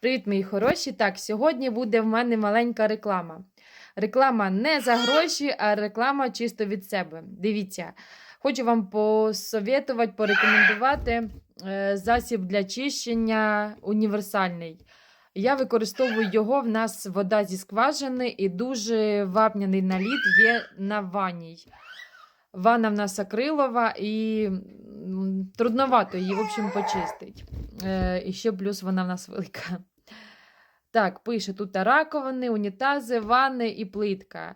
Привіт, мої хороші. Так, сьогодні буде в мене маленька реклама. Реклама не за гроші, а реклама чисто від себе. Дивіться, хочу вам посоветувати, порекомендувати е, засіб для чищення універсальний. Я використовую його. В нас вода зі скважини і дуже вапняний наліт є на ванній. Ванна в нас акрилова і трудновато її, в общем, почистить. Е, і ще плюс вона в нас велика. Так, пише тут раковини, унітази, ванни і плитка.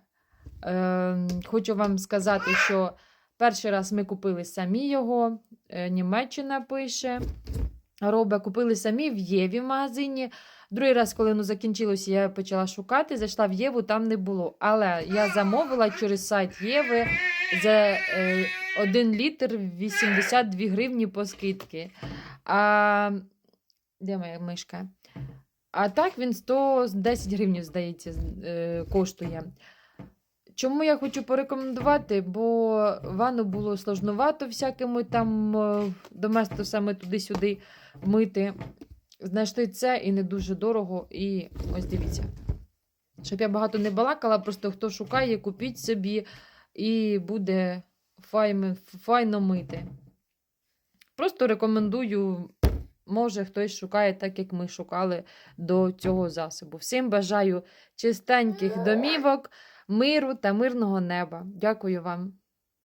Е, хочу вам сказати, що перший раз ми купили самі його. Е, Німеччина пише. Робе, купили самі в Єві в магазині. Другий раз, коли воно закінчилося, я почала шукати, зайшла в Єву, там не було. Але я замовила через сайт Єви за е, 1 літр 82 гривні по скидки. А де моя мишка? А так він 110 гривень, здається, е, коштує. Чому я хочу порекомендувати? Бо ванну було сложновато всякими там е, доместосами туди-сюди мити. Знайшли це і не дуже дорого. І ось дивіться. Щоб я багато не балакала, просто хто шукає, купіть собі і буде файно, файно мити. Просто рекомендую, може хтось шукає так, як ми шукали до цього засобу. Всім бажаю чистеньких домівок, миру та мирного неба. Дякую вам.